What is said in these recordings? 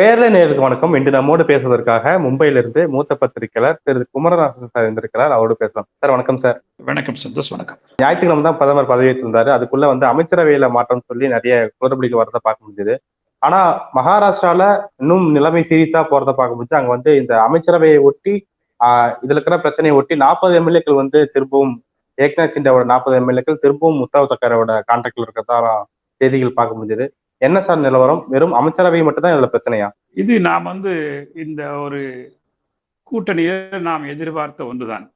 பேரலை நேருக்கு வணக்கம். இன்று நம்மோடு பேசுவதற்காக மும்பையிலிருந்து மூத்த பத்திரிகையாளர் திரு குமரநாதன் சார் இருந்திருக்கிறார். அவரோடு பேசலாம். சார் வணக்கம் சார். வணக்கம் சந்தோஷ் வணக்கம். ஞாயிற்றுக்கிழமை தான் பிரதமர் பதவியேற்றிருந்தாரு. அதுக்குள்ள வந்து அமைச்சரவையில மாற்றம் சொல்லி நிறைய குளறுபடிகள் வரத பார்க்க முடிஞ்சது. ஆனா மகாராஷ்டிரால இன்னும் நிலைமை சீரியஸா போறத பார்க்க முடிஞ்சு அங்க வந்து இந்த அமைச்சரவையை ஒட்டி ஆஹ் இதுல இருக்கிற பிரச்சனையை ஒட்டி நாற்பது எம்எல்ஏக்கள் வந்து திரும்பவும் ஏக்நாத் சிண்டாவோட நாற்பது எம்எல்ஏக்கள் திரும்பவும் உத்தவ் தக்கரோட கான்டாக்ட்ல இருக்கிறதா செய்திகள் பார்க்க முடிஞ்சது. என்ன சார் நிலவரம் வெறும் அமைச்சரவை மட்டும் தான் இதுல பிரச்சனையா? இது நாம் வந்து இந்த ஒரு கூட்டணியில் நாம் எதிர்பார்த்த ஒன்றுதான்.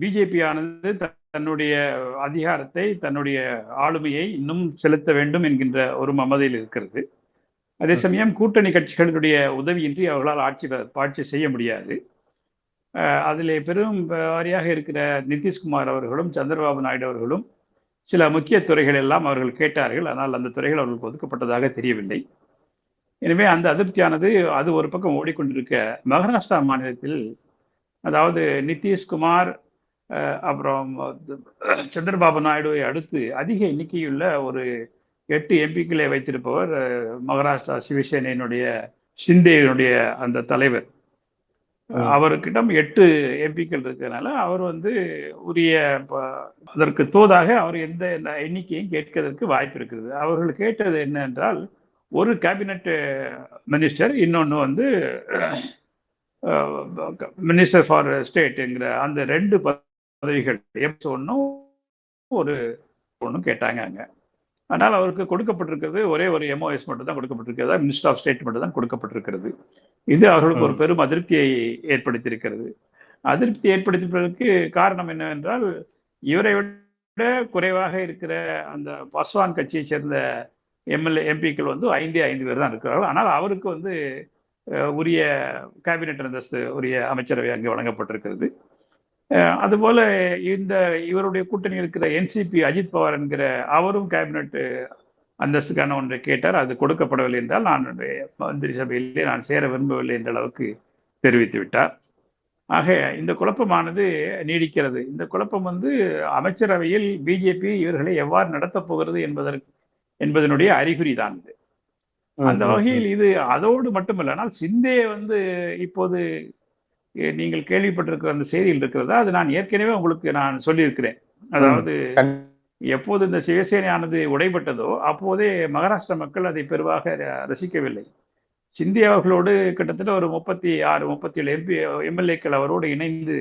பிஜேபி ஆனது தன்னுடைய அதிகாரத்தை தன்னுடைய ஆளுமையை இன்னும் செலுத்த வேண்டும் என்கின்ற ஒரு மமதையில் இருக்கிறது. அதே சமயம் கூட்டணி கட்சிகளுடைய உதவியின்றி அவர்களால் ஆட்சி ஆட்சி செய்ய முடியாது. அஹ் அதிலே பெரும் வாரியாக இருக்கிற நிதிஷ்குமார் அவர்களும் சந்திரபாபு நாயுடு அவர்களும் சில முக்கிய துறைகள் எல்லாம் அவர்கள் கேட்டார்கள். ஆனால் அந்த துறைகள் அவர்களுக்கு ஒதுக்கப்பட்டதாக தெரியவில்லை. எனவே அந்த அதிருப்தியானது அது ஒரு பக்கம் ஓடிக்கொண்டிருக்க மகாராஷ்டிரா மாநிலத்தில் அதாவது நிதிஷ்குமார் அப்புறம் சந்திரபாபு நாயுடுவை அடுத்து அதிக எண்ணிக்கையுள்ள ஒரு எட்டு எம்பிக்களை வைத்திருப்பவர் மகாராஷ்டிரா சிவசேனையினுடைய ஷிண்டேயினுடைய அந்த தலைவர். அவர்கிட்ட அவருக்கிடம் எட்டு எம்பிக்கள் இருக்கிறதுனால அவர் வந்து உரிய ப- அதற்கு தோதாக அவர் எந்த எந்த எண்ணிக்கையும் கேட்கறதுக்கு வாய்ப்பு இருக்கிறது அவர்கள் கேட்டது என்ன என்றால் ஒரு கேபினட் மினிஸ்டர் இன்னொன்று வந்து மினிஸ்டர் ஃபார் ஸ்டேட்டுங்கிற அந்த ரெண்டு பதவிகள் எப்ஸ் ஒன்றும் ஒரு ஒன்றும் கேட்டாங்க அங்கே. ஆனால் அவருக்கு கொடுக்கப்பட்டிருக்கிறது ஒரே ஒரு எம்ஓஎஸ் மட்டும் தான் கொடுக்கப்பட்டிருக்கிறது. மினிஸ்டர் ஆஃப் ஸ்டேட் மட்டும் தான் கொடுக்கப்பட்டிருக்கிறது. இது அவர்களுக்கு ஒரு பெரும் அதிருப்தியை ஏற்படுத்தியிருக்கிறது. அதிருப்தி ஏற்படுத்தியதற்கு காரணம் என்னவென்றால் இவரை விட குறைவாக இருக்கிற அந்த பஸ்வான் கட்சியை சேர்ந்த எம்எல்ஏ எம்பிக்கள் வந்து ஐந்தே ஐந்து பேர் தான் இருக்கிறார்கள். ஆனால் அவருக்கு வந்து உரிய கேபினெட் அந்தஸ்து உரிய அமைச்சரவை அங்கே வழங்கப்பட்டிருக்கிறது. அதுபோல இந்த இவருடைய கூட்டணி இருக்கிற என்சிபி அஜித் பவார் என்கிற அவரும் கேபினெட் அந்தஸ்துக்கான ஒன்றை கேட்டார். அது கொடுக்கப்படவில்லை என்றால் நான் மந்திரி சபையிலே நான் சேர விரும்பவில்லை என்ற அளவுக்கு தெரிவித்து விட்டார். ஆக இந்த குழப்பமானது நீடிக்கிறது. இந்த குழப்பம் வந்து அமைச்சரவையில் பிஜேபி இவர்களை எவ்வாறு நடத்தப் போகிறது என்பதற்கு என்பதனுடைய அறிகுறி தான் இது. அந்த வகையில் இது அதோடு மட்டுமல்ல ஆனால் சிந்தே வந்து இப்போது நீங்கள் கேள்விப்பட்டிருக்கிற அந்த செய்தியில் இருக்கிறதா? அது நான் ஏற்கனவே உங்களுக்கு நான் சொல்லியிருக்கிறேன். அதாவது எப்போது இந்த சிவசேனையானது உடைபட்டதோ அப்போதே மகாராஷ்டிரா மக்கள் அதை பெருவாக ரசிக்கவில்லை. சிந்தி அவர்களோடு கிட்டத்தட்ட ஒரு முப்பத்தி ஆறு முப்பத்தி ஏழு எம்பி எம்எல்ஏக்கள் அவரோடு இணைந்து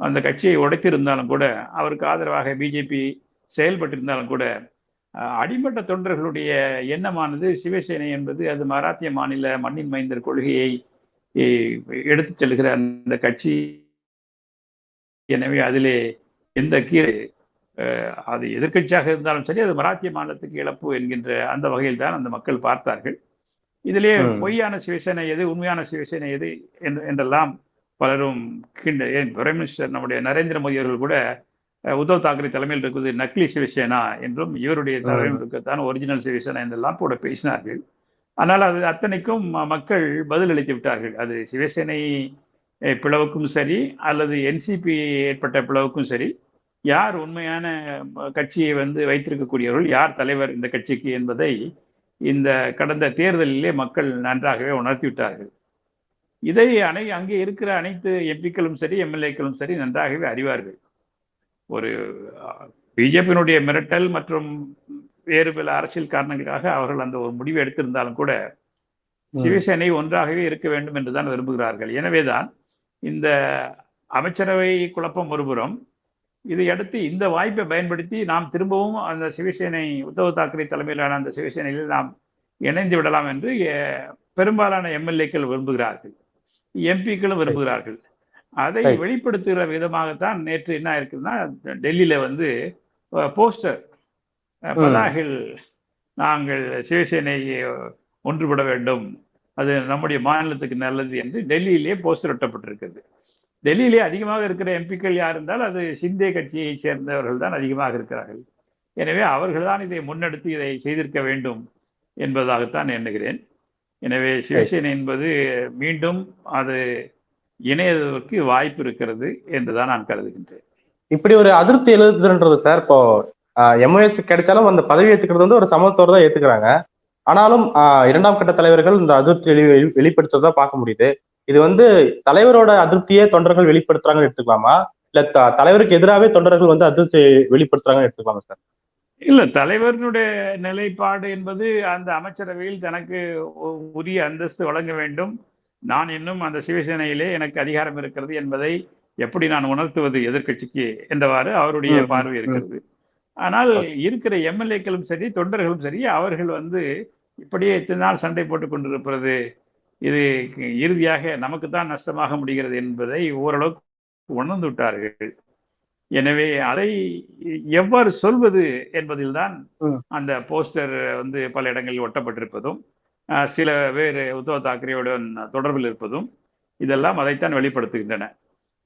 அந்த கட்சியை உடைத்திருந்தாலும் கூட அவருக்கு ஆதரவாக பிஜேபி செயல்பட்டிருந்தாலும் கூட அடிமட்ட தொண்டர்களுடைய எண்ணமானது சிவசேனை என்பது அது மராத்திய மாநில மண்ணின் மைந்தர் கொள்கையை எ- எடுத்துச் செல்கிற அந்த கட்சி. எனவே அதிலே எந்த கீழே அது எதிர்க்கட்சியாக இருந்தாலும் சரி அது மராத்திய மாநிலத்துக்கு இழப்பு என்கின்ற அந்த வகையில் தான் அந்த மக்கள் பார்த்தார்கள். இதிலே. பொய்யான சிவசேனை எது உண்மையான சிவசேனை எது என்று- என்றெல்லாம் பலரும் பிரைம் மினிஸ்டர் நம்முடைய நரேந்திர மோடி அவர்கள் கூட உத்தவ் தாக்கரே தலைமையில் இருக்குது நக்லி சிவசேனா என்றும் இவருடைய தலைமையில் இருக்கத்தான் ஒரிஜினல் சிவசேனா என்றெல்லாம் கூட பேசினார்கள். ஆனால் அது அத்தனைக்கும் மக்கள் மக்கள் பதிலளித்து விட்டார்கள். அது சிவசேனை பிளவுக்கும் சரி அல்லது என்சிபி ஏற்பட்ட பிளவுக்கும் சரி யார் உண்மையான கட்சியை வந்து வைத்திருக்கக்கூடியவர்கள் யார் தலைவர் இந்த கட்சிக்கு என்பதை இந்த கடந்த தேர்தலிலே மக்கள் நன்றாகவே உணர்த்திவிட்டார்கள் இதை அனை அங்கே இருக்கிற அனைத்து எம்பிக்களும் சரி எம்எல்ஏக்களும் சரி நன்றாகவே அறிவார்கள். ஒரு பிஜேபியினுடைய மிரட்டல் மற்றும் வேறு பல அரசியல் காரணங்களுக்காக அவர்கள் அந்த ஒரு முடிவை எடுத்திருந்தாலும் கூட சிவசேனை ஒன்றாகவே இருக்க வேண்டும் என்றுதான் விரும்புகிறார்கள். எனவேதான் இந்த அமைச்சரவை குழப்பம் ஒருபுறம் இதை அடுத்து இந்த வாய்ப்பை பயன்படுத்தி நாம் திரும்பவும் அந்த சிவசேனை உத்தவ் தாக்கரே தலைமையிலான அந்த சிவசேனையில் நாம் இணைந்து விடலாம் என்று பெரும்பாலான எம்எல்ஏக்கள் விரும்புகிறார்கள். எம்பிக்களும் விரும்புகிறார்கள். அதை. வெளிப்படுத்துகிற விதமாகத்தான் நேற்று என்ன இருக்குதுன்னா டெல்லியில வந்து போஸ்டர் பதாகில் நாங்கள் சிவசேனை ஒன்றுபட வேண்டும். அது நம்முடைய மாநிலத்துக்கு நல்லது என்று டெல்லியிலே போஸ்டர் ஒட்டப்பட்டிருக்கிறது. டெல்லியிலே அதிகமாக இருக்கிற எம்பிக்கள் யார் இருந்தால் அது சிந்தே கட்சியை சேர்ந்தவர்கள் தான் அதிகமாக இருக்கிறார்கள். எனவே அவர்கள் தான் இதை முன்னெடுத்து இதை செய்திருக்க வேண்டும் என்பதாகத்தான் எண்ணுகிறேன். எனவே சிவசேனை என்பது மீண்டும் அது இணையதற்கு வாய்ப்பு இருக்கிறது என்றுதான் நான் கருதுகின்றேன். இப்படி ஒரு அதிருப்தி எழுதுன்றது சார் இப்போ எம்ஓஎஸ் கிடைச்சாலும் அந்த பதவி ஏத்துக்கிறது வந்து ஒரு சமத்தோட தான் ஏத்துக்கிறாங்க. ஆனாலும் ஆஹ், இரண்டாம் கட்ட தலைவர்கள் இந்த அதிருப்தி வெளி வெளிப்படுத்துறதா பார்க்க முடியுது. இது வந்து தலைவரோட அதிருப்தியே தொண்டர்கள் வெளிப்படுத்துறாங்கன்னு எடுத்துக்கலாமா? இல்ல த- தலைவருக்கு எதிராகவே தொண்டர்கள் வந்து அதிருப்தி வெளிப்படுத்துறாங்கன்னு எடுத்துக்கலாமா சார்? இல்ல தலைவரினுடைய நிலைப்பாடு என்பது அந்த அமைச்சரவையில் தனக்கு உரிய அந்தஸ்து வழங்க வேண்டும். நான் இன்னும் அந்த சிவசேனையிலே எனக்கு அதிகாரம் இருக்கிறது என்பதை எப்படி நான் உணர்த்துவது எதிர்க்கட்சிக்கு? என்றவாறு அவருடைய பார்வை. இருக்கிறது. ஆனால் இருக்கிற எம்எல்ஏக்களும் சரி தொண்டர்களும் சரி அவர்கள் வந்து இப்படியே இத்தனை நாள் சண்டை போட்டுக் கொண்டிருப்பது இது இறுதியாக நமக்கு தான் நஷ்டமாக முடிகிறது என்பதை ஓரளவுக்கு உணர்ந்து விட்டார்கள் எனவே அதை எவ்வாறு சொல்வது என்பதில்தான். அந்த போஸ்டர் வந்து பல இடங்களில் ஒட்டப்பட்டிருப்பதும் சில வேறு உத்தவ் தாக்கரேயுடன் தொடர்பில் இருப்பதும் இதெல்லாம் அதைத்தான் வெளிப்படுத்துகின்றன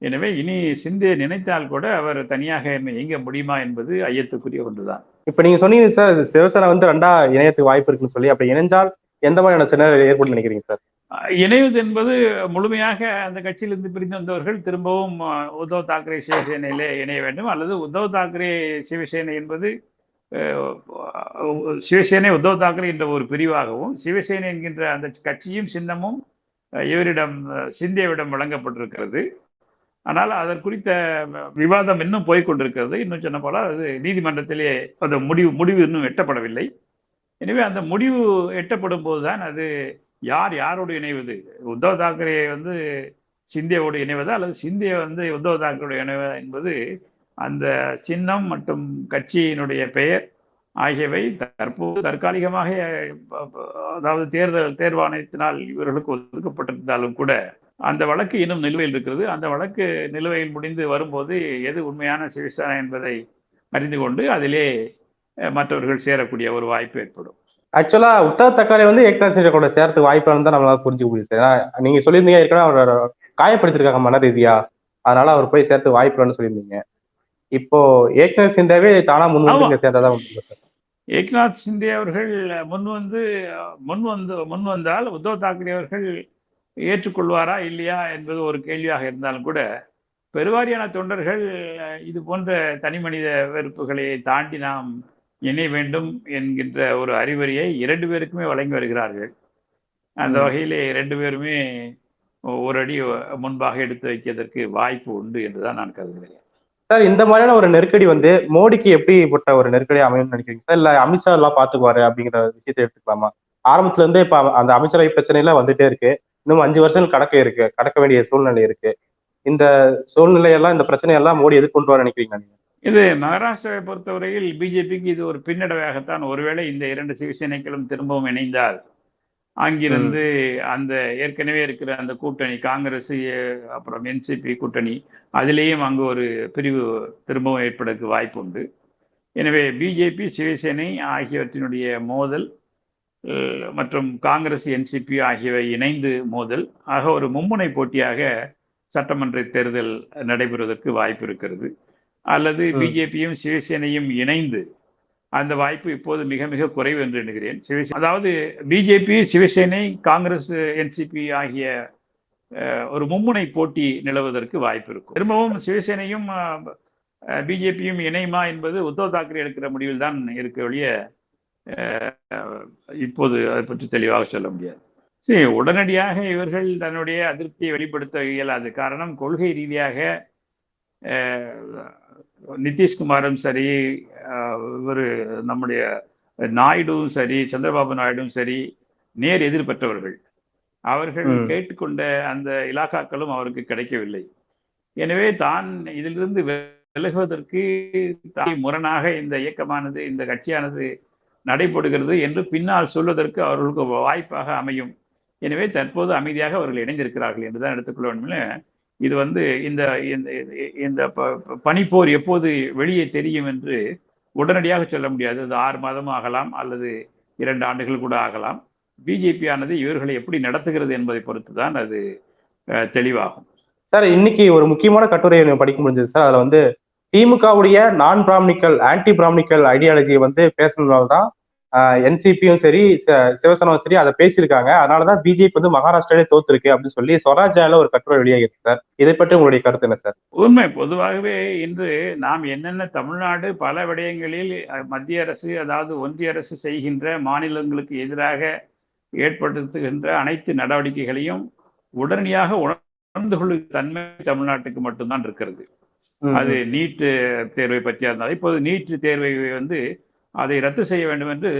எனவே இனி சிந்தே நினைத்தால் கூட அவர் தனியாக இயங்க முடியுமா என்பது ஐயத்துக்குரிய ஒன்றுதான். இப்ப நீங்க சொன்னீங்க சார் சிவசேனா வந்து ரெண்டா இணையத்துக்கு வாய்ப்பு இருக்குன்னு சொல்லி அப்படி இணைஞ்சால் எந்த மாதிரியான சின்ன ஏற்படும் நினைக்கிறீங்க சார்? இணைவது என்பது முழுமையாக அந்த கட்சியிலிருந்து பிரிந்து வந்தவர்கள் திரும்பவும் உத்தவ் தாக்கரே சிவசேனையிலே இணைய வேண்டும் அல்லது உத்தவ் தாக்கரே சிவசேனை என்பது சிவசேனை உத்தவ் தாக்கரே என்ற ஒரு பிரிவாகவும் சிவசேனை என்கின்ற அந்த கட்சியும் சின்னமும் இவரிடம் அஹ், சிந்தேவிடம் வழங்கப்பட்டிருக்கிறது. ஆனால் அதற்குறித்த விவாதம் இன்னும் போய்க் கொண்டிருக்கிறது. இன்னும் சொன்ன போல அது நீதிமன்றத்திலே அந்த முடிவு முடிவு இன்னும் எட்டப்படவில்லை. எனவே அந்த முடிவு எட்டப்படும் போதுதான் அது யார் யாரோடு இணைவது? உத்தவ் தாக்கரே வந்து சிந்தியாவோடு இணைவதா? அல்லது சிந்தியா வந்து உத்தவ் தாக்கரோடு இணைவதா என்பது அந்த சின்னம் மற்றும் கட்சியினுடைய பெயர் ஆகியவை தற்போது தற்காலிகமாக அதாவது தேர்தல் தேர்வாணையத்தினால் இவர்களுக்கு ஒதுக்கப்பட்டிருந்தாலும் கூட அந்த வழக்கு இன்னும் நிலுவையில் இருக்கிறது. அந்த வழக்கு நிலுவையில் முடிந்து வரும்போது எது உண்மையான சிவசேனா என்பதை அறிந்து கொண்டு அதிலே மற்றவர்கள் சேரக்கூடிய ஒரு வாய்ப்பு ஏற்படும். ஆக்சுவலா உத்தவ் தக்காரே வந்து ஏக்நாத் சிண்டே கூட சேர்த்து வாய்ப்பு இருந்தா நம்மளால புரிஞ்சுக்க முடியுது ஏன்னா, நீங்க சொல்லியிருந்தீங்க ஏற்கனவே அவர் காயப்படுத்திருக்காங்க மன ரீதியா. அதனால அவர் போய் சேர்த்து வாய்ப்பு சொல்லியிருந்தீங்க. இப்போ ஏக்நாத் சிண்டேவே தானா முன் வந்து ஆமா. இங்க சேர்ந்தாதான் உண்டு சார். ஏக்நாத் சிண்டே அவர்கள் முன் வந்து முன் வந்து முன் வந்தால் உத்தவ் தாக்கரே அவர்கள் ஏற்றுக்கொள்வாரா இல்லையா என்பது ஒரு கேள்வியாக இருந்தாலும் கூட பெருவாரியான தொண்டர்கள் இது போன்ற தனிமனித வெறுப்புகளை தாண்டி நாம் இணைய வேண்டும் என்கின்ற ஒரு அறிவுரையை இரண்டு பேருக்குமே வழங்கி வருகிறார்கள். அந்த. வகையிலே இரண்டு பேருமே ஒரு அடி முன்பாக எடுத்து வைக்கிறதற்கு வாய்ப்பு உண்டு என்றுதான் நான் கருதுகிறேன். சார் இந்த மாதிரியான ஒரு நெருக்கடி வந்து மோடிக்கு எப்படிப்பட்ட ஒரு நெருக்கடி அமையும்னு நினைக்கிறீங்க? சார் இல்ல அமித்ஷா எல்லாம் பாத்துக்குவாரு அப்படிங்கிற விஷயத்தை எடுத்துக்கலாமா? ஆரம்பத்துல இருந்தே இப்ப அந்த அமைச்சரவை பிரச்சனை எல்லாம் வந்துட்டே இருக்கு. இன்னும் அஞ்சு வருஷங்கள் கடக்க இருக்கு கடக்க வேண்டிய சூழ்நிலை இருக்கு. இந்த சூழ்நிலையெல்லாம் இந்த பிரச்சனையெல்லாம் மோடி எதிர்கொண்டு நினைக்கிறீங்க நீங்க? இது மகாராஷ்டிராவை பொறுத்தவரையில் பிஜேபிக்கு இது ஒரு பின்னடைவாகத்தான். ஒருவேளை இந்த இரண்டு சிவசேனைகளும் திரும்பவும் இணைந்தால் அங்கிருந்து அந்த ஏற்கனவே இருக்கிற அந்த கூட்டணி காங்கிரஸ் அப்புறம் என்சிபி கூட்டணி அதிலேயும் அங்கு ஒரு பிரிவு திரும்பவும் ஏற்படுறதுக்கு வாய்ப்பு உண்டு எனவே பிஜேபி சிவசேனை ஆகியவற்றினுடைய மோதல் மற்றும் காங்கிரஸ் என்சிபி ஆகியவை இணைந்து மோதல். ஆக ஒரு மும்முனை போட்டியாக சட்டமன்ற தேர்தல் நடைபெறுவதற்கு வாய்ப்பு இருக்கிறது. அல்லது. பிஜேபியும் சிவசேனையும் இணைந்து அந்த வாய்ப்பு இப்போது மிக மிக குறைவு என்று எண்ணுகிறேன். சிவசே அதாவது பிஜேபி சிவசேனை காங்கிரஸ் என்சிபி ஆகிய ஒரு மும்முனை போட்டி நிலவுவதற்கு வாய்ப்பு இருக்கும். திரும்பவும் சிவசேனையும் பிஜேபியும் இணையுமா என்பது உத்தவ் தாக்கரே எடுக்கிற முடிவில் தான் இருக்க ஒழிய இப்போது அதை பற்றி தெளிவாக சொல்ல முடியாது. சரி உடனடியாக இவர்கள் தன்னுடைய அதிருப்தியை வெளிப்படுத்த இயலாது காரணம். கொள்கை ரீதியாக நிதிஷ்குமாரும் சரி இவர் நம்முடைய நாயுடுவும் சரி சந்திரபாபு நாயுடுவும் சரி நேர் எதிர்பற்றவர்கள் அவர்கள். கேட்டுக்கொண்ட அந்த இலாக்காக்களும் அவருக்கு கிடைக்கவில்லை. எனவே தான் இதிலிருந்து விலகுவதற்கு தான் முரணாக இந்த இயக்கமானது இந்த கட்சியானது நடைபெறுகிறது என்று பின்னால் சொல்வதற்கு அவர்களுக்கு வாய்ப்பாக அமையும். எனவே தற்போது அமைதியாக அவர்கள் இணைந்திருக்கிறார்கள் என்றுதான் எடுத்துக்கொள்ள வேண்டும் இது வந்து இந்த இந்த இந்த ப- பனிப்போர் எப்போது வெளியே தெரியும் என்று உடனடியாக சொல்ல முடியாது. அது ஆறு மாதமும் ஆகலாம் அல்லது இரண்டு ஆண்டுகள் கூட ஆகலாம். பிஜேபி ஆனது இவர்களை எப்படி நடத்துகிறது என்பதை பொறுத்து தான் அது தெளிவாகும். சார் இன்னைக்கு ஒரு முக்கியமான கட்டுரையை படிக்க முடிஞ்சது சார். அதில் வந்து திமுகவுடைய நான் பிராமணிக்கல் ஆன்டி பிராமணிக்கல் ஐடியாலஜியை வந்து பேசுனதுனால தான் என்சிபியும் சரி சிவசேனாவும் சரி அதை பேசியிருக்காங்க. அதனாலதான் பிஜேபி வந்து மகாராஷ்டிராலே தோத்துருக்கு அப்படின்னு சொல்லி ஸ்வராஜ்யால ஒரு கட்டுரை வெளியாகிருக்கு சார். இதை பற்றி உங்களுடைய கருத்து என்ன சார்? உண்மை. பொதுவாகவே இன்று நாம் என்னென்ன தமிழ்நாடு பல விடயங்களில் மத்திய அரசு அதாவது ஒன்றிய அரசு செய்கின்ற மாநிலங்களுக்கு எதிராக ஏற்படுத்துகின்ற அனைத்து நடவடிக்கைகளையும் உடனடியாக உணர்ந்து கொள்ளும் தன்மை தமிழ்நாட்டுக்கு மட்டும்தான் இருக்கிறது. அது நீட் தேர்வை பற்றியா இருந்தாலும் இப்போது நீட் தேர்வை வந்து அதை ரத்து செய்ய வேண்டும் என்று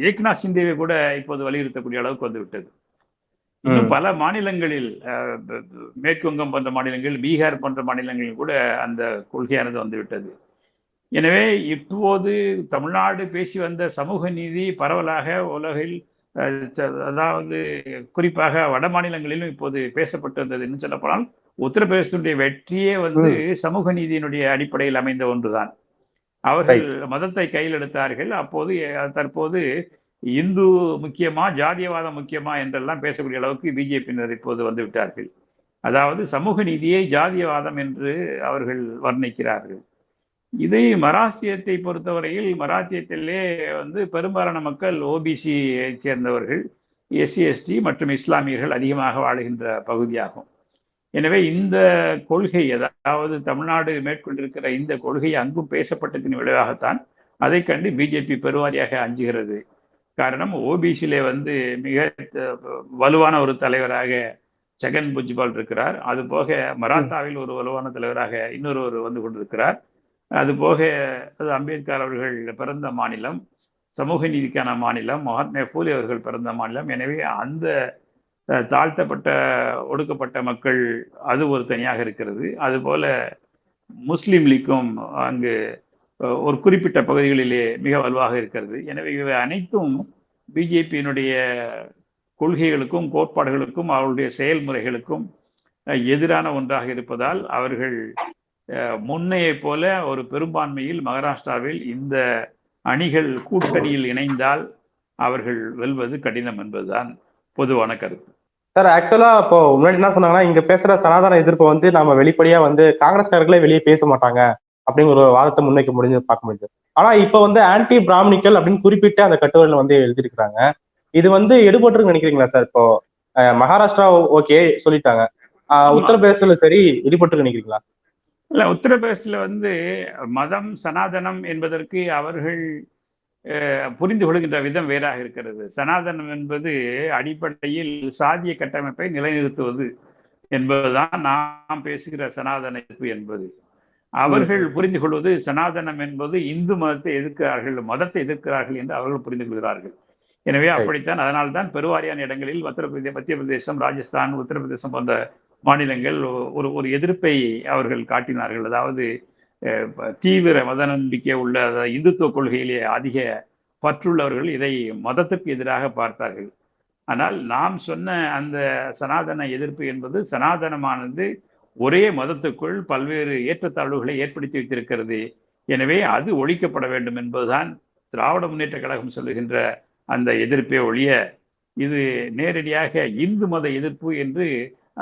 ஏக்நாத் சிந்தேவை கூட இப்போது வலியுறுத்தக்கூடிய அளவுக்கு வந்து விட்டது இன்னும். பல மாநிலங்களில் அஹ், ப- ப- மேற்கு வங்கம் போன்ற மாநிலங்கள் பீகார் போன்ற மாநிலங்களில் கூட அந்த கொள்கையானது வந்துவிட்டது. எனவே இப்போது தமிழ்நாடு பேசி வந்த சமூக நீதி பரவலாக உலகில் அதாவது குறிப்பாக வட மாநிலங்களிலும் இப்போது பேசப்பட்டு வந்தது. என்ன சொல்லப்போனால் உத்தரப்பிரதேசத்துடைய வெற்றியே வந்து சமூக நீதியினுடைய அடிப்படையில் அமைந்த ஒன்றுதான். அவர்கள் மதத்தை கையில் எடுத்தார்கள். அப்போது தற்போது இந்து முக்கியமா ஜாதியவாதம் முக்கியமா என்றெல்லாம் பேசக்கூடிய அளவுக்கு பிஜேபியினர் இப்போது வந்து விட்டார்கள். அதாவது சமூக நீதியை ஜாதியவாதம் என்று அவர்கள் வர்ணிக்கிறார்கள். இதை மராத்தியத்தை பொறுத்தவரையில் மராத்தியத்திலே வந்து பெரும்பாலான மக்கள் ஓபிசி சேர்ந்தவர்கள் எஸ்சி எஸ்டி மற்றும் இஸ்லாமியர்கள் அதிகமாக வாழுகின்ற பகுதியாகும். எனவே இந்த கொள்கை அதாவது தமிழ்நாடு மேற்கொண்டிருக்கிற இந்த கொள்கை அங்கும் பேசப்பட்டதின் விளைவாகத்தான் அதை கண்டு பிஜேபி பெருவாரியாக அஞ்சுகிறது. காரணம் ஓபிசியிலே வந்து மிக வலுவான ஒரு தலைவராக ஜெகன் புஜ்பால் இருக்கிறார். அது போக மராத்தாவில் ஒரு வலுவான தலைவராக இன்னொருவர் வந்து கொண்டிருக்கிறார். அது போக அது அம்பேத்கர் அவர்கள் பிறந்த மாநிலம் சமூக நீதிக்கான மாநிலம் மகாத்மா பூலே அவர்கள் பிறந்த மாநிலம். எனவே அந்த தாழ்த்தப்பட்ட ஒடுக்கப்பட்ட மக்கள் அது ஒரு தனியாக இருக்கிறது. அதுபோல முஸ்லீம் லீக்கும் அங்கு ஒரு குறிப்பிட்ட பகுதிகளிலே மிக வலுவாக இருக்கிறது. எனவே இவை அனைத்தும் பிஜேபியினுடைய கொள்கைகளுக்கும் கோட்பாடுகளுக்கும் அவருடைய செயல்முறைகளுக்கும் எதிரான ஒன்றாக இருப்பதால் அவர்கள் அஹ், முன்னையைப் போல ஒரு பெரும்பான்மையில் மகாராஷ்டிராவில் இந்த அணிகள் கூட்டணியில் இணைந்தால் அவர்கள் வெல்வது கடினம் என்பதுதான் பொதுவான கருத்து. சார் ஆக்சுவலா இப்போ முன்னாடி என்ன சொன்னாங்கன்னா இங்க பேசுற சனாதன எதிர்ப்பை வந்து நாம வெளிப்படையா வந்து காங்கிரஸ்காரர்களே வெளியே பேச மாட்டாங்க அப்படிங்கிற ஒரு வாதத்தை முன்வைக்க முடிஞ்சு பார்க்க முடியுது ஆனா இப்ப வந்து ஆன்டி பிராமணிக்கல் அப்படின்னு குறிப்பிட்டு அந்த கட்டுரையில வந்து எழுதியிருக்கிறாங்க. இது வந்து எடுபட்டு நினைக்கிறீங்களா சார் இப்போ மகாராஷ்டிரா ஓகே சொல்லிட்டாங்க. உத்தரப்பிரதேசத்துல சரி இடிபட்டு நினைக்கிறீங்களா? இல்ல உத்தரப்பிரதேசத்துல வந்து மதம் சனாதனம் என்பதற்கு அவர்கள் புரிந்து கொள்கின்ற விதம் வேறாக இருக்கிறது. சனாதனம் என்பது அடிப்படையில் சாதிய கட்டமைப்பை நிலைநிறுத்துவது என்பதுதான் நாம் பேசுகிற சனாதன எதிர்ப்பு என்பது. அவர்கள் புரிந்து கொள்வது சனாதனம் என்பது இந்து மதத்தை எதிர்க்கிறார்கள் மதத்தை எதிர்க்கிறார்கள் என்று அவர்கள் புரிந்து கொள்கிறார்கள். எனவே அப்படித்தான் அதனால்தான் பெருவாரியான இடங்களில் உத்தரப்பிரதேச மத்திய பிரதேசம் ராஜஸ்தான் உத்தரப்பிரதேசம் போன்ற மாநிலங்கள் ஒரு ஒரு எதிர்ப்பை அவர்கள் காட்டினார்கள். அதாவது தீவிர மத நம்பிக்கை உள்ள அதாவது இந்துத்துவ கொள்கையிலே அதிக பற்றுள்ளவர்கள் இதை மதத்துக்கு எதிராக பார்த்தார்கள். ஆனால் நாம் சொன்ன அந்த சனாதன எதிர்ப்பு என்பது சனாதனமானது ஒரே மதத்துக்குள் பல்வேறு ஏற்றத்தாழ்வுகளை ஏற்படுத்தி வைத்திருக்கிறது. எனவே அது ஒழிக்கப்பட வேண்டும் என்பதுதான் திராவிட முன்னேற்ற கழகம் சொல்லுகின்ற அந்த எதிர்ப்பே ஒழிய இது நேரடியாக இந்து மத எதிர்ப்பு என்று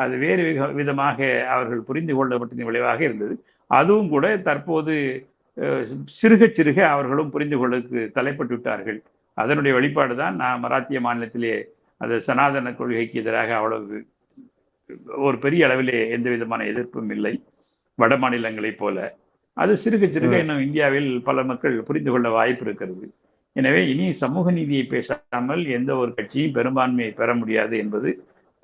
அது வேறு விதமாக அவர்கள் புரிந்து கொள்ளப்பட்டதின் விளைவாக இருந்தது. அதுவும் கூட தற்போது சிறுக சிறுக அவர்களும் புரிந்து கொள்ளக்கு தலைப்பட்டு விட்டார்கள். அதனுடைய வெளிப்பாடு தான் நான் மராத்திய மாநிலத்திலே அது சனாதன கொள்கைக்கு எதிராக அவ்வளவு ஒரு பெரிய அளவிலே எந்த விதமான எதிர்ப்பும் இல்லை வட மாநிலங்களைப் போல. அது சிறுக சிறுக. இன்னும் இந்தியாவில் பல மக்கள் புரிந்து கொள்ள வாய்ப்பு இருக்கிறது. எனவே இனி சமூக நீதியை பேசாமல் எந்த ஒரு கட்சியும் பெரும்பான்மையை பெற முடியாது என்பது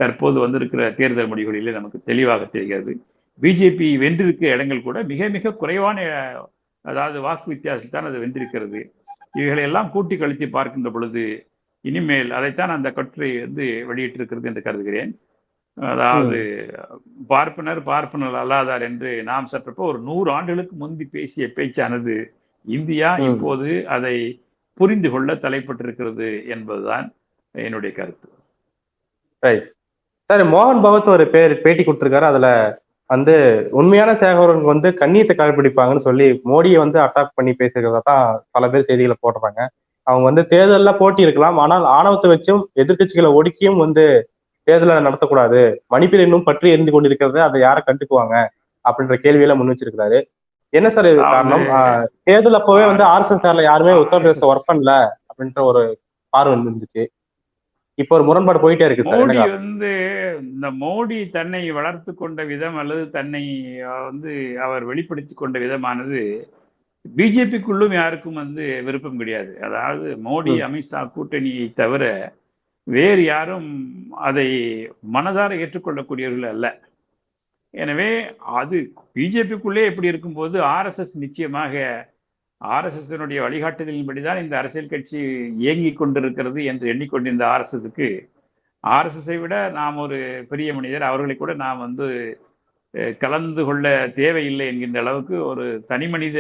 தற்போது வந்திருக்கிற தேர்தல் முடிவுகளிலே நமக்கு தெளிவாக தெரிகிறது. பிஜேபி வென்றிருக்கிற இடங்கள் கூட மிக மிக குறைவான அதாவது வாக்கு வித்தியாசத்தில் தான் அது வென்றிருக்கிறது. இவைகளை எல்லாம் கூட்டி கழித்து பார்க்கின்ற பொழுது இனிமேல் அதைத்தான் அந்த கட்டுரை வந்து வெளியிட்டிருக்கிறது என்று கருதுகிறேன். அதாவது பார்ப்பனர் பார்ப்பனர் அல்லாதார் என்று நாம் சற்றப்போ ஒரு நூறு ஆண்டுகளுக்கு முந்தி பேசிய பேச்சானது இந்தியா. இப்போது அதை புரிந்து கொள்ள தலைப்பட்டிருக்கிறது என்பதுதான் என்னுடைய கருத்து. சார் மோகன் பகவத் ஒரு பேர் பேட்டி கொடுத்திருக்காரு. அதுல வந்து உண்மையான சேகரனுக்கு வந்து கண்ணியத்தை கடைபிடிப்பாங்கன்னு சொல்லி மோடியை வந்து அட்டாக் பண்ணி பேசுகிறதா தான் பல பேர் செய்திகளை போடுறாங்க. அவங்க வந்து தேர்தல்ல போட்டி இருக்கலாம் ஆனால் ஆணவத்தை வச்சும் எதிர்க்கட்சிகளை ஒடுக்கியும் வந்து தேர்தலை நடத்தக்கூடாது. மணிப்பீர் இன்னும் பற்றி எரிந்து கொண்டிருக்கிறது அதை யாரை கண்டுக்குவாங்க அப்படின்ற கேள்வியெல்லாம் முன் வச்சிருக்காரு என்ன சார் இது காரணம்? தேர்தல் அப்பவே வந்து ஆர்எஸ்எஸ் யாருமே உத்தரப்பிரதேச ஒர்க் பண்ணல அப்படின்ற ஒரு பார்வை இருந்துச்சு. இப்போ ஒரு முரண்பாடு போயிட்டே இருக்கு மோடி? வந்து இந்த மோடி தன்னை வளர்த்து கொண்ட விதம் அல்லது தன்னை வந்து அவர் வெளிப்படுத்தி கொண்ட விதமானது பிஜேபிக்குள்ளும் யாருக்கும் வந்து விருப்பம் கிடையாது அதாவது மோடி. அமித்ஷா கூட்டணியை தவிர வேறு யாரும் அதை மனதார ஏற்றுக்கொள்ளக்கூடியவர்கள் அல்ல எனவே அது பிஜேபிக்குள்ளே எப்படி இருக்கும்போது ஆர்எஸ்எஸ் நிச்சயமாக ஆர்எஸ்எஸ்னுடைய வழிகாட்டுதலின்படிதான் இந்த அரசியல் கட்சி இயங்கிக் கொண்டிருக்கிறது என்று எண்ணிக்கொண்டிருந்த ஆர்எஸ்எஸ்க்கு. ஆர்எஸ்எஸ்ஐ விட நாம் ஒரு பெரிய மனிதர். அவர்களை கூட நாம் வந்து கலந்து கொள்ள தேவையில்லை என்கின்ற அளவுக்கு ஒரு தனி மனித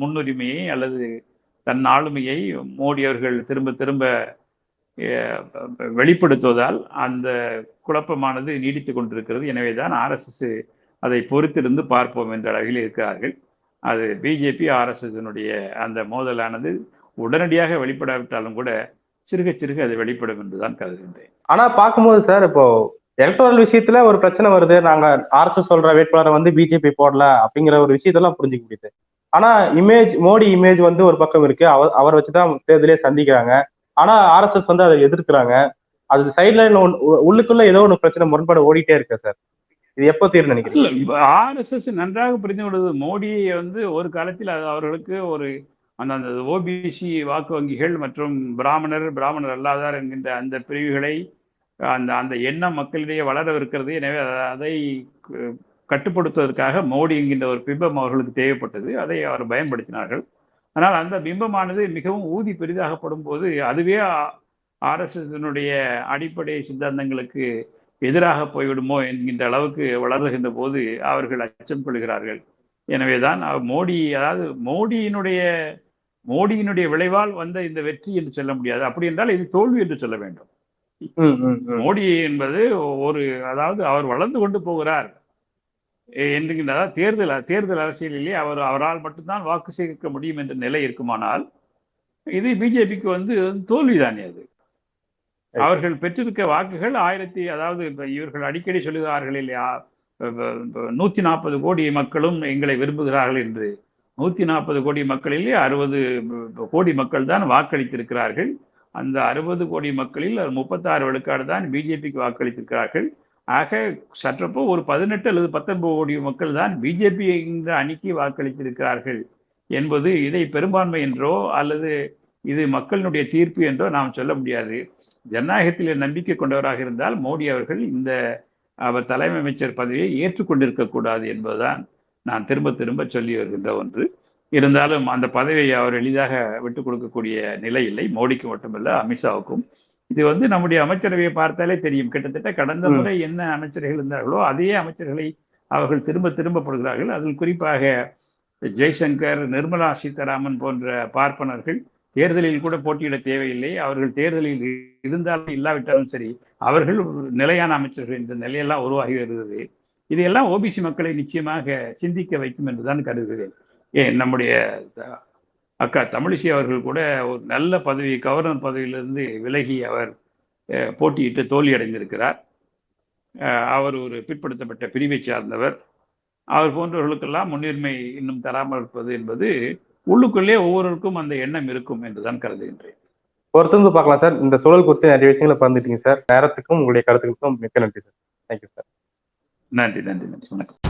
முன்னுரிமையை அல்லது தன் ஆளுமையை மோடி அவர்கள் திரும்ப திரும்ப வெளிப்படுத்துவதால் அந்த குழப்பமானது நீடித்து கொண்டிருக்கிறது. எனவேதான் ஆர்எஸ்எஸ் அதை பொறுத்திருந்து பார்ப்போம் என்ற அளவில் இருக்கிறார்கள். அது பிஜேபி ஆர்எஸ்எஸ்னுடைய அந்த மோதலானது உடனடியாக வெளிப்படாவிட்டாலும் கூட சிறுக சிறுக அது வெளிப்படும் என்றுதான் கருதுகின்றேன். ஆனா பார்க்கும்போது சார் இப்போ எலக்ட்ரல் விஷயத்துல ஒரு பிரச்சனை வருது. நாங்க ஆர்எஸ்எஸ் சொல்ற வேட்பாளரை வந்து பிஜேபி போடல அப்படிங்கிற ஒரு விஷயத்தெல்லாம் புரிஞ்சுக்க முடியுது. ஆனா இமேஜ் மோடி இமேஜ் வந்து ஒரு பக்கம் இருக்கு. அவர் அவர் வச்சுதான் தேர்தலே சந்திக்கிறாங்க. ஆனா ஆர்எஸ்எஸ் வந்து அதை எதிர்க்கிறாங்க. அது சைட்ல உள்ளுக்குள்ள ஏதோ ஒன்று பிரச்சனை முரண்பாடு ஓடிட்டே இருக்கு சார். இது எப்போ தீர்வு நினைக்கிறீங்க? ஆர்எஸ்எஸ் நன்றாக புரிந்து கொள்வது மோடியை வந்து ஒரு காலத்தில் அவர்களுக்கு ஒரு அந்த அந்த ஓபிசி வாக்கு வங்கிகள் மற்றும் பிராமணர் பிராமணர் அல்லாதார் என்கின்ற அந்த பிரிவுகளை அந்த அந்த எண்ணம் மக்களிடையே வளரவிருக்கிறது. எனவே அதை கட்டுப்படுத்துவதற்காக மோடி என்கின்ற ஒரு பிம்பம் அவர்களுக்கு தேவைப்பட்டது. அதை அவர் பயன்படுத்தினார்கள். ஆனால் அந்த பிம்பமானது மிகவும் ஊதி பெரிதாகப்படும் போது அதுவே ஆர்எஸ்எஸ்னுடைய அடிப்படை சித்தாந்தங்களுக்கு எதிராக போய்விடுமோ என்கின்ற அளவுக்கு வளர்கின்ற போது அவர்கள் அச்சம் கொள்கிறார்கள். எனவேதான் அவர் மோடி அதாவது மோடியினுடைய மோடியினுடைய விளைவால் வந்த இந்த வெற்றி என்று சொல்ல முடியாது. அப்படி என்றால் இது தோல்வி என்று சொல்ல வேண்டும். மோடி என்பது ஒரு அதாவது அவர் வளர்ந்து கொண்டு போகிறார் என்கின்ற தேர்தல் தேர்தல் அரசியலிலே அவர் அவரால் மட்டும்தான் வாக்கு சேகரிக்க முடியும் என்ற நிலை இருக்குமானால் இது பிஜேபிக்கு வந்து தோல்விதானே அது. அவர்கள் பெற்றிருக்க வாக்குகள் ஆயிரத்தி அதாவது இவர்கள் அடிக்கடி சொல்லுகிறார்கள் இல்லையா? நூத்தி நாற்பது கோடி மக்களும் எங்களை விரும்புகிறார்கள் என்று. நூத்தி நாற்பது கோடி மக்களிலே அறுபது கோடி மக்கள் தான் வாக்களித்திருக்கிறார்கள். அந்த அறுபது கோடி மக்களில் முப்பத்தாறு விழுக்காடு தான் பிஜேபிக்கு வாக்களித்திருக்கிறார்கள். ஆக சற்றப்போ ஒரு பதினெட்டு அல்லது பத்தொன்பது கோடி மக்கள் தான் பிஜேபி என்ற அணிக்கு வாக்களித்திருக்கிறார்கள் என்பது இதை பெரும்பான்மை என்றோ அல்லது இது மக்களினுடைய தீர்ப்பு என்றோ நாம் சொல்ல முடியாது. ஜனநாயகத்தில் நம்பிக்கை கொண்டவராக இருந்தால் மோடி அவர்கள் இந்த அவர் தலைமை அமைச்சர் பதவியை ஏற்றுக்கொண்டிருக்க கூடாது என்பதுதான் நான் திரும்ப திரும்ப சொல்லி வருகின்ற ஒன்று. இருந்தாலும் அந்த பதவியை அவர் எளிதாக விட்டுக் கொடுக்கக்கூடிய நிலை இல்லை மோடிக்கு மட்டுமல்ல அமித்ஷாவுக்கும். இது வந்து நம்முடைய அமைச்சரவையை பார்த்தாலே தெரியும். கிட்டத்தட்ட கடந்த. முறை என்ன அமைச்சர்கள் இருந்தார்களோ அதே அமைச்சர்களை அவர்கள் திரும்ப திரும்ப படுகிறார்கள். அதில் குறிப்பாக ஜெய்சங்கர் நிர்மலா சீதாராமன் போன்ற பார்ப்பனர்கள் தேர்தலில் கூட போட்டியிட தேவையில்லை. அவர்கள் தேர்தலில் இருந்தாலும் இல்லாவிட்டாலும் சரி அவர்கள் ஒரு நிலையான அமைச்சர்கள் என்ற நிலையெல்லாம் உருவாகி வருகிறது. இதையெல்லாம் ஓபிசி மக்களை நிச்சயமாக சிந்திக்க வைக்கும் என்றுதான் கருதுகிறேன். ஏன் நம்முடைய அக்கா தமிழிசை அவர்கள் கூட ஒரு நல்ல பதவி கவர்னர் பதவியிலிருந்து விலகி அவர் போட்டியிட்டு தோல்வியடைந்திருக்கிறார். அவர் ஒரு பிற்படுத்தப்பட்ட பிரிவை சார்ந்தவர். அவர் போன்றவர்களுக்கெல்லாம் முன்னுரிமை இன்னும் தராமல் இருப்பது என்பது உள்ளுக்குள்ளே ஒவ்வொருவருக்கும் அந்த எண்ணம் இருக்கும் என்றுதான் கருதுகின்றேன். பொறுத்திருந்து பார்க்கலாம் சார். இந்த சூழல் குறித்து நிறைய விஷயங்களை பகிர்ந்துட்டீங்க சார். நேரத்துக்கும் உங்களுடைய கருத்துக்களுக்கும் மிக்க நன்றி சார். தேங்க்யூ சார் நன்றி நன்றி நன்றி. வணக்கம்.